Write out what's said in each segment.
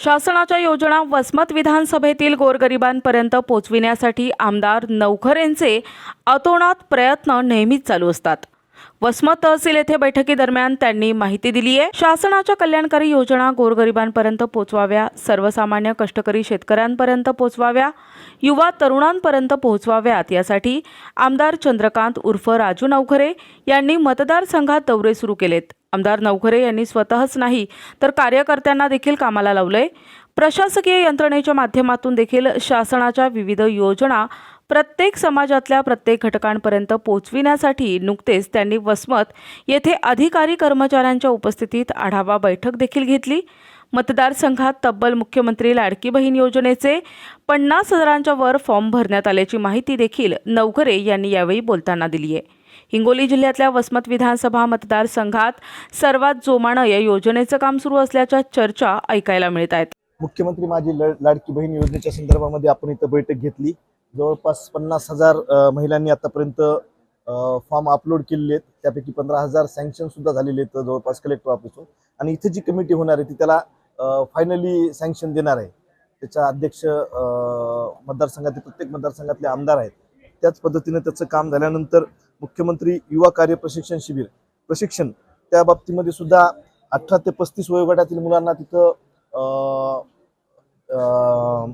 शासनाच्या योजना वसमत विधानसभेतील गोरगरिबांपर्यंत पोचविण्यासाठी आमदार नवखरेंचे अतोनात प्रयत्न नेहमीच चालू असतात. वसमत तहसील येथे बैठकीदरम्यान त्यांनी माहिती दिली आहे शासनाच्या कल्याणकारी योजना गोरगरिबांपर्यंत पोचवाव्या सर्वसामान्य कष्टकरी शेतकऱ्यांपर्यंत पोचवाव्या युवा तरुणांपर्यंत पोहोचवाव्यात यासाठी आमदार चंद्रकांत उर्फ राजू नवखरे यांनी मतदारसंघात दौरे सुरू केलेत. आमदार नवघरे यांनी स्वतःच नाही तर कार्यकर्त्यांना देखील कामाला लावलंय. प्रशासकीय यंत्रणेच्या माध्यमातून देखील शासनाच्या विविध योजना प्रत्येक समाजातल्या प्रत्येक घटकांपर्यंत पोहोचविण्यासाठी नुकतेच त्यांनी वसमत येथे अधिकारी कर्मचाऱ्यांच्या उपस्थितीत आढावा बैठक देखील घेतली. मतदारसंघात तब्बल मुख्यमंत्री लाडकी बहीण योजनेचे पन्नास हजारांच्या वर फॉर्म भरण्यात आल्याची माहिती देखील नवघरे यांनी यावेळी बोलताना दिली आहे हिंगोली जिल्ह्यातल्या वसमत विधानसभा मतदारसंघात सर्वात जोमानं या योजनेचं काम सुरू असल्याच्या चर्चा ऐकायला मिळत आहेत. मुख्यमंत्री माझी लड- लाडकी बहीण योजनेच्या संदर्भामध्ये आपण इथं बैठक घेतली. जवळपास पन्नास हजार महिलांनी आतापर्यंत फॉर्म अपलोड केलेले आहेत. त्यापैकी पंधरा हजार सँक्शन सुद्धा झालेले आहेत जवळपास कलेक्टर ऑफिसवर. आणि इथे जी कमिटी होणार आहे ती त्याला फायनली सँक्शन देणार आहे. त्याच्या अध्यक्ष मतदारसंघातील प्रत्येक मतदारसंघातले आमदार आहेत. त्याच पद्धतीने त्याचं काम झाल्यानंतर मुख्यमंत्री युवा कार्य प्रशिक्षण शिबिर. प्रशिक्षण त्या बाबतीमध्ये सुद्धा अठरा ते पस्तीस वयोगटातील मुलांना तिथं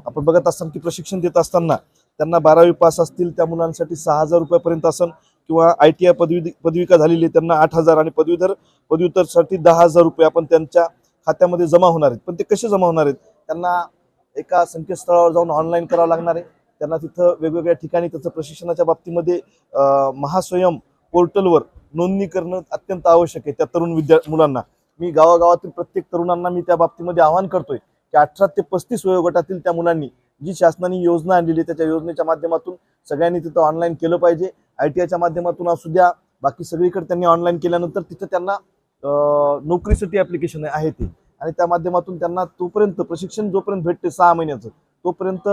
आपण बघत असताना की प्रशिक्षण देत असताना त्यांना बारावी पास असतील त्या मुलांसाठी सहा हजार रुपयापर्यंत असन किंवा आय टी आय पदवी पदविका झालेली आहे, त्यांना आठ हजार आणि पदवीधर पदव्युत्तरसाठी दहा हजार रुपये आपण त्यांच्या खात्यामध्ये जमा होणार आहेत. पण ते कसे जमा होणार आहेत? त्यांना एका संकेतस्थळावर जाऊन ऑनलाईन करावं लागणार आहे. त्यांना तिथं वेगवेगळ्या ठिकाणी त्याचं प्रशिक्षणाच्या बाबतीमध्ये महास्वयं पोर्टलवर नोंदणी करणं अत्यंत आवश्यक आहे त्या तरुण विद्या मुलांना. मी गावागावातील प्रत्येक तरुणांना मी त्या बाबतीमध्ये आवाहन करतोय की अठरा ते पस्तीस वयोगटातील त्या मुलांनी जी शासनाने योजना आणलेली आहे त्याच्या योजनेच्या माध्यमातून सगळ्यांनी तिथं ऑनलाईन केलं पाहिजे. आय टी आयच्या माध्यमातून असू द्या बाकी सगळीकडे त्यांनी ऑनलाईन केल्यानंतर तिथं त्यांना नोकरीसाठी ॲप्लिकेशन आहे ते. आणि त्या माध्यमातून त्यांना तोपर्यंत प्रशिक्षण जोपर्यंत भेटते सहा महिन्याचं तोपर्यंत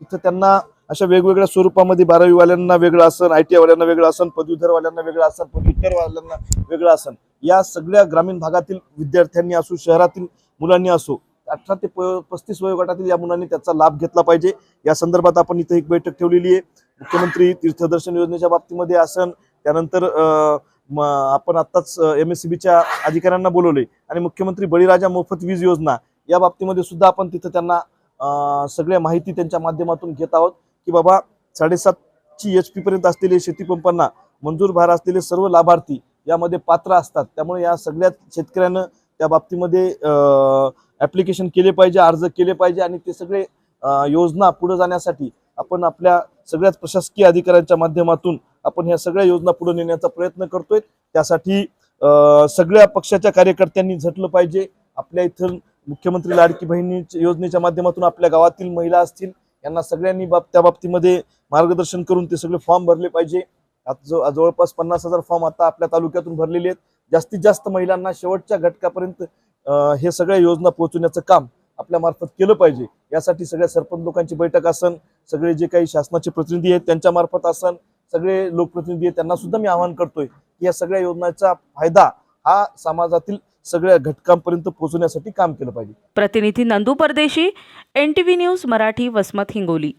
तिथं त्यांना अशा वेगवेगळ्या स्वरूपामध्ये बारावीवाल्यांना वेगळं असन आय टी आयवाल्यांना वेगळं असन पदवीधरवाल्यांना वेगळं असन पदव्युत्तरवाल्यांना वेगळं असन. या सगळ्या ग्रामीण भागातील विद्यार्थ्यांनी असो शहरातील मुलांनी असो अठरा ते प- पस्तीस वयोगटातील या मुलांनी त्याचा लाभ घेतला पाहिजे. या संदर्भात आपण इथं एक बैठक ठेवलेली आहे. मुख्यमंत्री तीर्थदर्शन योजनेच्या बाबतीमध्ये असन त्यानंतर म- आपण आत्ताच एम एस सी बीच्या अधिकाऱ्यांना बोलवले आणि मुख्यमंत्री बळीराजा मोफत वीज योजना या बाबतीमध्ये सुद्धा आपण तिथं त्यांना सगळ्या माहिती त्यांच्या माध्यमातून घेत आहोत की बाबा साडेसातची एच पी पर्यंत असलेले शेतीपंपांना मंजूर भार असलेले सर्व लाभार्थी यामध्ये पात्र असतात. त्यामुळे या सगळ्या शेतकऱ्यानं त्या बाबतीमध्ये ॲप्लिकेशन केले पाहिजे अर्ज केले पाहिजे आणि ते सगळे योजना पुढे जाण्यासाठी आपण आपल्या सगळ्याच प्रशासकीय अधिकाऱ्यांच्या माध्यमातून आपण ह्या सगळ्या योजना पुढे नेण्याचा प्रयत्न करतोय. त्यासाठी सगळ्या पक्षाच्या कार्यकर्त्यांनी झटलं पाहिजे. आपल्या इथं मुख्यमंत्री लाडकी बहिणी योजनेच्या माध्यमातून आपल्या गावातील महिला असतील यांना सगळ्यांनी बाब त्या बाबतीमध्ये मार्गदर्शन करून ते सगळे फॉर्म भरले पाहिजे. जवळपास पन्नास हजार फॉर्म आता आपल्या तालुक्यातून भरलेले आहेत. जास्तीत जास्त महिलांना शेवटच्या घटकापर्यंत हे सगळ्या योजना पोहोचवण्याचं काम आपल्या मार्फत केलं पाहिजे. यासाठी सगळ्या सरपंच लोकांची बैठक असन सगळे जे काही शासनाचे प्रतिनिधी आहेत त्यांच्या मार्फत असन सगळे लोकप्रतिनिधी आहेत त्यांना सुद्धा मी आवाहन करतोय की या सगळ्या योजनांचा फायदा हा समाजातील सगळ्या घटकांपर्यंत पोहोचवण्यासाठी काम केलं पाहिजे. प्रतिनिधी Nandu Pardeshi N T V news Marathi Vasmat Hingoli.